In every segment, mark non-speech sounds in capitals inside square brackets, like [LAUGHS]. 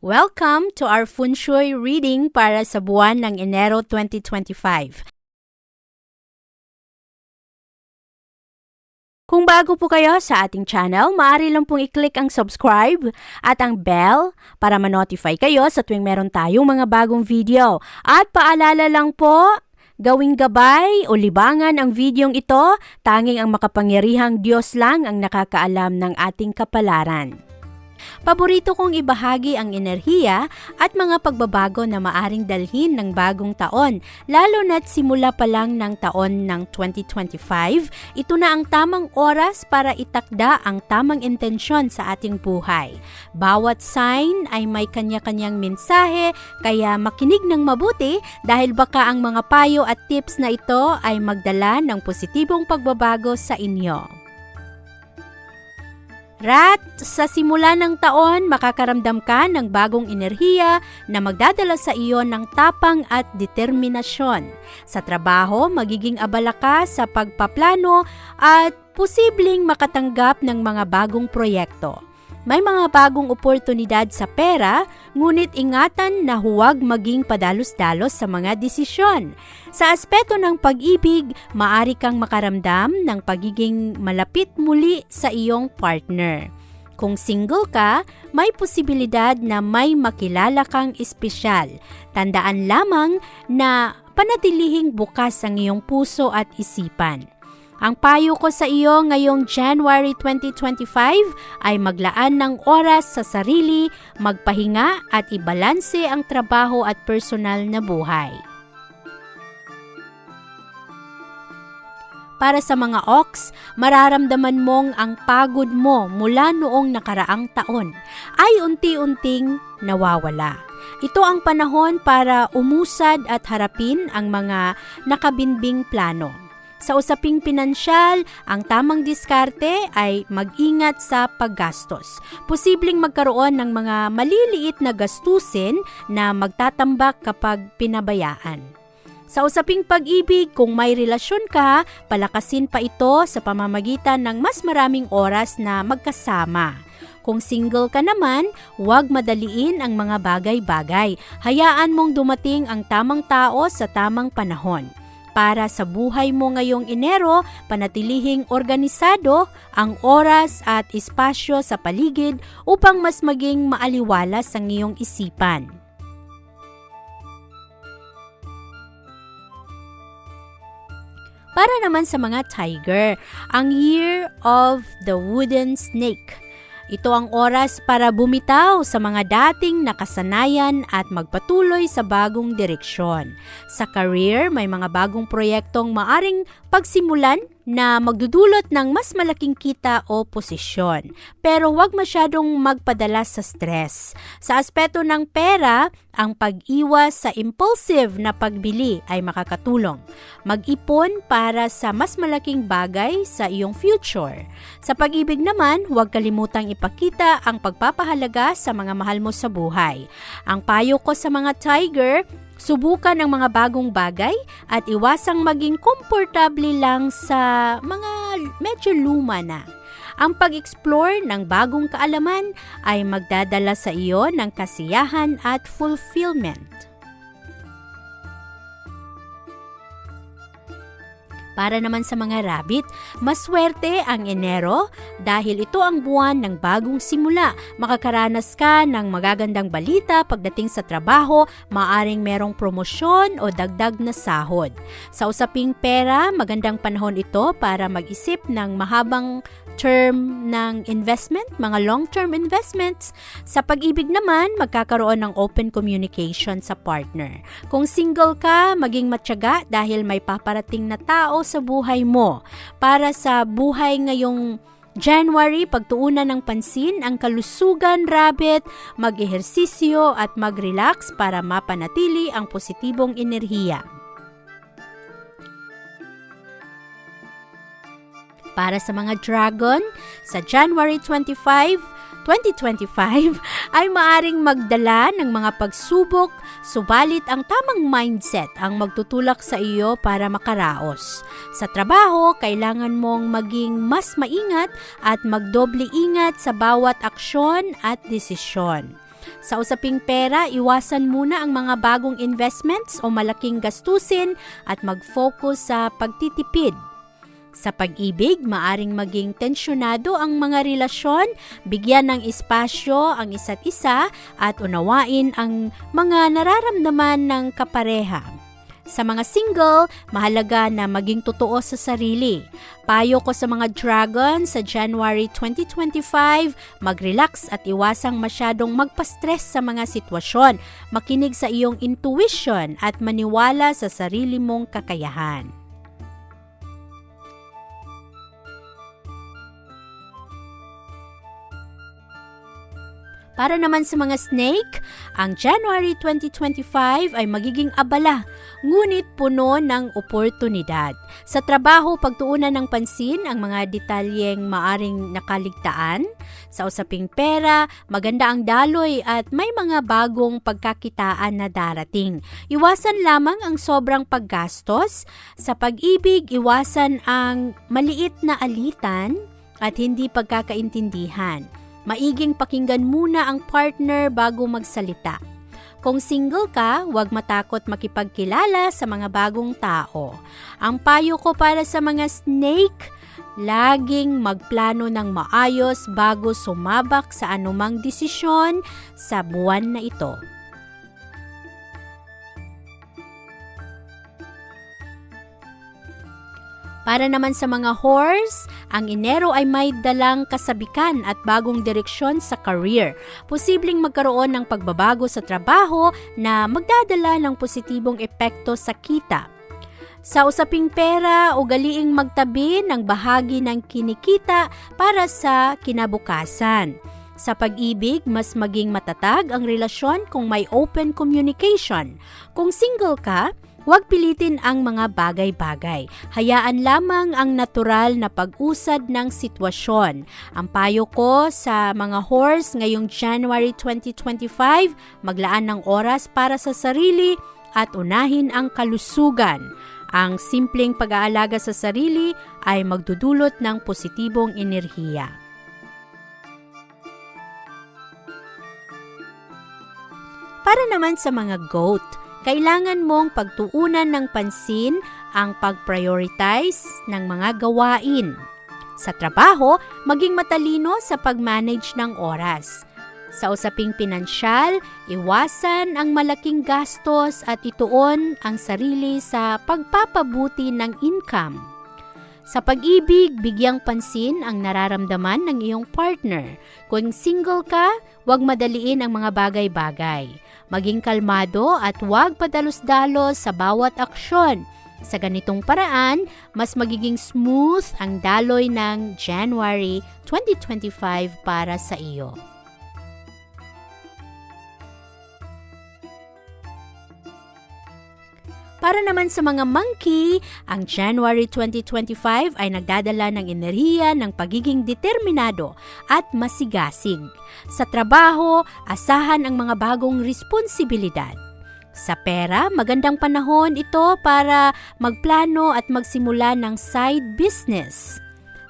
Welcome to our Feng Shui reading para sa buwan ng Enero 2025. Kung bago po kayo sa ating channel, maaari lang pong i-click ang subscribe at ang bell para ma-notify kayo sa tuwing meron tayong mga bagong video. At paalala lang po, gawing gabay o libangan ang videong ito, tanging ang makapangyarihang Diyos lang ang nakakaalam ng ating kapalaran. Paborito kong ibahagi ang enerhiya at mga pagbabago na maaring dalhin ng bagong taon, lalo na't simula pa lang ng taon ng 2025, ito na ang tamang oras para itakda ang tamang intensyon sa ating buhay. Bawat sign ay may kanya-kanyang mensahe, kaya makinig ng mabuti dahil baka ang mga payo at tips na ito ay magdala ng positibong pagbabago sa inyo. Rat, sa simula ng taon, makakaramdam ka ng bagong enerhiya na magdadala sa iyo ng tapang at determinasyon. Sa trabaho, magiging abala ka sa pagpaplano at posibleng makatanggap ng mga bagong proyekto. May mga bagong oportunidad sa pera, ngunit ingatan na huwag maging padalos-dalos sa mga desisyon. Sa aspeto ng pag-ibig, maari kang makaramdam ng pagiging malapit muli sa iyong partner. Kung single ka, may posibilidad na may makilala kang espesyal. Tandaan lamang na panatilihing bukas ang iyong puso at isipan. Ang payo ko sa iyo ngayong January 2025 ay maglaan ng oras sa sarili, magpahinga at ibalanse ang trabaho at personal na buhay. Para sa mga ox, mararamdaman mong ang pagod mo mula noong nakaraang taon ay unti-unting nawawala. Ito ang panahon para umusad at harapin ang mga nakabinbing plano. Sa usaping pinansyal, ang tamang diskarte ay mag-ingat sa paggastos. Posibleng magkaroon ng mga maliliit na gastusin na magtatambak kapag pinabayaan. Sa usaping pag-ibig, kung may relasyon ka, palakasin pa ito sa pamamagitan ng mas maraming oras na magkasama. Kung single ka naman, huwag madaliin ang mga bagay-bagay. Hayaan mong dumating ang tamang tao sa tamang panahon. Para sa buhay mo ngayong Enero, panatilihing organisado ang oras at espasyo sa paligid upang mas maging maaliwalas ang iyong isipan. Para naman sa mga tiger, ang Year of the Wooden Snake. Ito ang oras para bumitaw sa mga dating nakasanayan at magpatuloy sa bagong direksyon. Sa career, may mga bagong proyektong maaring pagsimulan na magdudulot ng mas malaking kita o posisyon. Pero huwag masyadong magpadala sa stress. Sa aspeto ng pera, ang pag-iwas sa impulsive na pagbili ay makakatulong. Mag-ipon para sa mas malaking bagay sa iyong future. Sa pag-ibig naman, huwag kalimutang ipakita ang pagpapahalaga sa mga mahal mo sa buhay. Ang payo ko sa mga tiger, Subukan ang mga bagong bagay at iwasang maging komportable lang sa mga medyo luma na. Ang pag-explore ng bagong kaalaman ay magdadala sa iyo ng kasiyahan at fulfillment. Para naman sa mga rabbit, maswerte ang Enero dahil ito ang buwan ng bagong simula. Makakaranas ka ng magagandang balita pagdating sa trabaho, maaring merong promosyon o dagdag na sahod. Sa usaping pera, magandang panahon ito para mag-isip ng mahabang term ng investment, mga long-term investments. Sa pag-ibig naman, magkakaroon ng open communication sa partner. Kung single ka, maging matyaga dahil may paparating na tao sa buhay mo. Para sa buhay ngayong January, pagtuunan ng pansin ang kalusugan rabbit, mag-ehersisyo at mag-relax para mapanatili ang positibong enerhiya. Para sa mga dragon, sa January 25, 2025 [LAUGHS] ay maaring magdala ng mga pagsubok, subalit ang tamang mindset ang magtutulak sa iyo para makaraos. Sa trabaho, kailangan mong maging mas maingat at magdoble ingat sa bawat aksyon at desisyon. Sa usaping pera, iwasan muna ang mga bagong investments o malaking gastusin at mag-focus sa pagtitipid. Sa pag-ibig, maaring maging tensyonado ang mga relasyon, bigyan ng espasyo ang isa't isa at unawain ang mga nararamdaman ng kapareha. Sa mga single, mahalaga na maging totoo sa sarili. Payo ko sa mga dragon sa January 2025, mag-relax at iwasang masyadong magpa-stress sa mga sitwasyon. Makinig sa iyong intuition at maniwala sa sarili mong kakayahan. Para naman sa mga snake, ang January 2025 ay magiging abala, ngunit puno ng oportunidad. Sa trabaho, pagtuunan ng pansin ang mga detalyeng maaring nakaligtaan. Sa usaping pera, maganda ang daloy at may mga bagong pagkakitaan na darating. Iwasan lamang ang sobrang paggastos. Sa pag-ibig, iwasan ang maliit na alitan at hindi pagkakaintindihan. Maiging pakinggan muna ang partner bago magsalita. Kung single ka, huwag matakot makipagkilala sa mga bagong tao. Ang payo ko para sa mga snake, laging magplano ng maayos bago sumabak sa anumang desisyon sa buwan na ito. Para naman sa mga horse, ang Enero ay may dalang kasabikan at bagong direksyon sa career. Posibleng magkaroon ng pagbabago sa trabaho na magdadala ng positibong epekto sa kita. Sa usaping pera, ugaliing magtabi ng bahagi ng kinikita para sa kinabukasan. Sa pag-ibig, mas maging matatag ang relasyon kung may open communication. Kung single ka, Huwag pilitin ang mga bagay-bagay. Hayaan lamang ang natural na pag-usad ng sitwasyon. Ang payo ko sa mga horse ngayong January 2025, maglaan ng oras para sa sarili at unahin ang kalusugan. Ang simpleng pag-aalaga sa sarili ay magdudulot ng positibong enerhiya. Para naman sa mga goat, kailangan mong pagtuunan ng pansin ang pag-prioritize ng mga gawain. Sa trabaho, maging matalino sa pag-manage ng oras. Sa usaping pinansyal, iwasan ang malaking gastos at ituon ang sarili sa pagpapabuti ng income. Sa pag-ibig, bigyang pansin ang nararamdaman ng iyong partner. Kung single ka, huwag madaliin ang mga bagay-bagay. Maging kalmado at huwag padalos-dalos sa bawat aksyon. Sa ganitong paraan, mas magiging smooth ang daloy ng January 2025 para sa iyo. Para naman sa mga monkey, ang January 2025 ay nagdadala ng enerhiya ng pagiging determinado at masigasig. Sa trabaho, asahan ang mga bagong responsibilidad. Sa pera, magandang panahon ito para magplano at magsimula ng side business.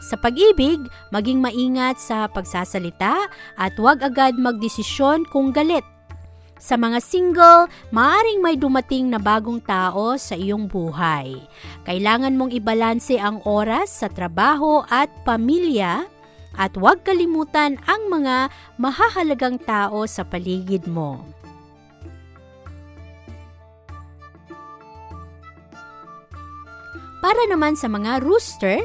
Sa pag-ibig, maging maingat sa pagsasalita at huwag agad magdesisyon kung galit sa mga single, maaring may dumating na bagong tao sa iyong buhay. Kailangan mong ibalanse ang oras sa trabaho at pamilya at huwag kalimutan ang mga mahahalagang tao sa paligid mo. Para naman sa mga rooster,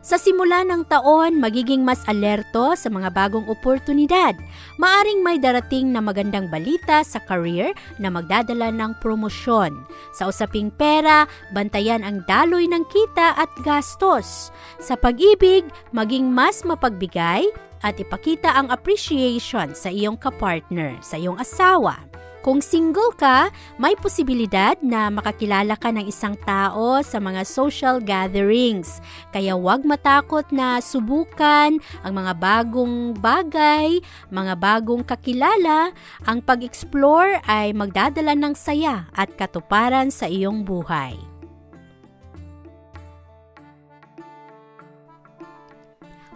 Sa simula ng taon, magiging mas alerto sa mga bagong oportunidad. Maaring may darating na magandang balita sa career na magdadala ng promosyon. Sa usaping pera, bantayan ang daloy ng kita at gastos. Sa pag-ibig, maging mas mapagbigay at ipakita ang appreciation sa iyong kapartner, sa iyong asawa. Kung single ka, may posibilidad na makakilala ka ng isang tao sa mga social gatherings. Kaya huwag matakot na subukan ang mga bagong bagay, mga bagong kakilala. Ang pag-explore ay magdadala ng saya at katuparan sa iyong buhay.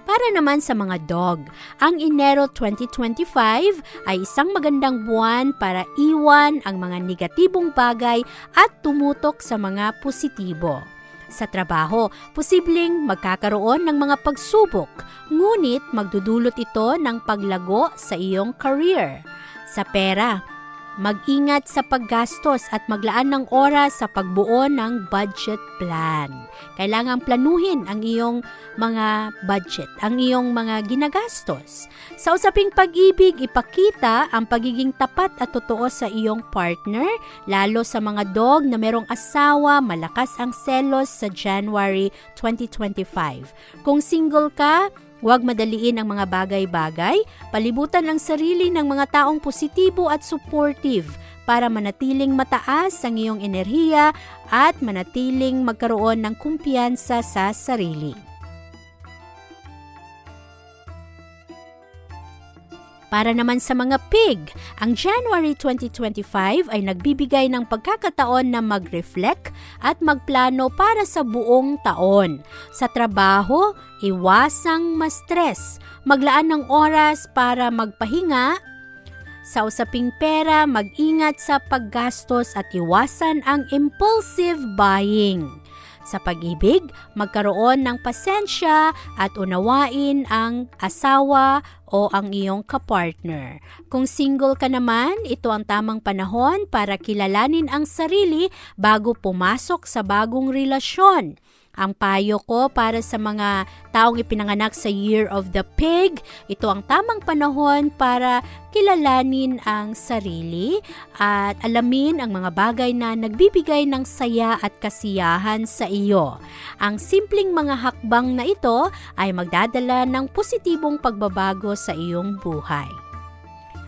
Para naman sa mga dog, ang Enero 2025 ay isang magandang buwan para iwan ang mga negatibong bagay at tumutok sa mga positibo. Sa trabaho, posibleng magkakaroon ng mga pagsubok, ngunit magdudulot ito ng paglago sa iyong career. Sa pera, mag-ingat sa paggastos at maglaan ng oras sa pagbuo ng budget plan. Kailangan planuhin ang iyong mga budget, ang iyong mga ginagastos. Sa usaping pag-ibig, ipakita ang pagiging tapat at totoo sa iyong partner, lalo sa mga dog na merong asawa, malakas ang selos sa January 2025. Kung single ka, Huwag madaliin ang mga bagay-bagay, palibutan ang sarili ng mga taong positibo at supportive para manatiling mataas ang iyong enerhiya at manatiling magkaroon ng kumpiyansa sa sarili. Para naman sa mga pig, ang January 2025 ay nagbibigay ng pagkakataon na mag-reflect at magplano para sa buong taon. Sa trabaho, iwasang ma-stress, maglaan ng oras para magpahinga. Sa usaping pera, mag-ingat sa paggastos at iwasan ang impulsive buying. Sa pag-ibig, magkaroon ng pasensya at unawain ang asawa o ang iyong kapartner. Kung single ka naman, ito ang tamang panahon para kilalanin ang sarili bago pumasok sa bagong relasyon. Ang payo ko para sa mga taong ipinanganak sa Year of the Pig, ito ang tamang panahon para kilalanin ang sarili at alamin ang mga bagay na nagbibigay ng saya at kasiyahan sa iyo. Ang simpleng mga hakbang na ito ay magdadala ng positibong pagbabago sa iyong buhay.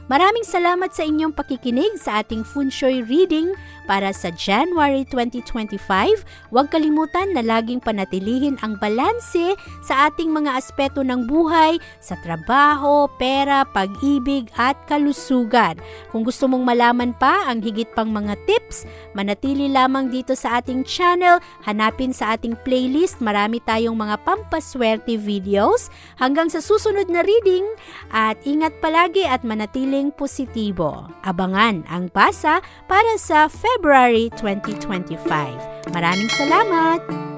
Maraming salamat sa inyong pakikinig sa ating Feng Shui reading para sa January 2025. Huwag kalimutan na laging panatilihin ang balanse sa ating mga aspeto ng buhay, sa trabaho, pera, pag-ibig at kalusugan. Kung gusto mong malaman pa ang higit pang mga tips, manatili lamang dito sa ating channel. Hanapin sa ating playlist, marami tayong mga pampaswerte videos. Hanggang sa susunod na reading at ingat palagi at manatiling positibo. Abangan ang pasa para sa February 2025. Maraming salamat!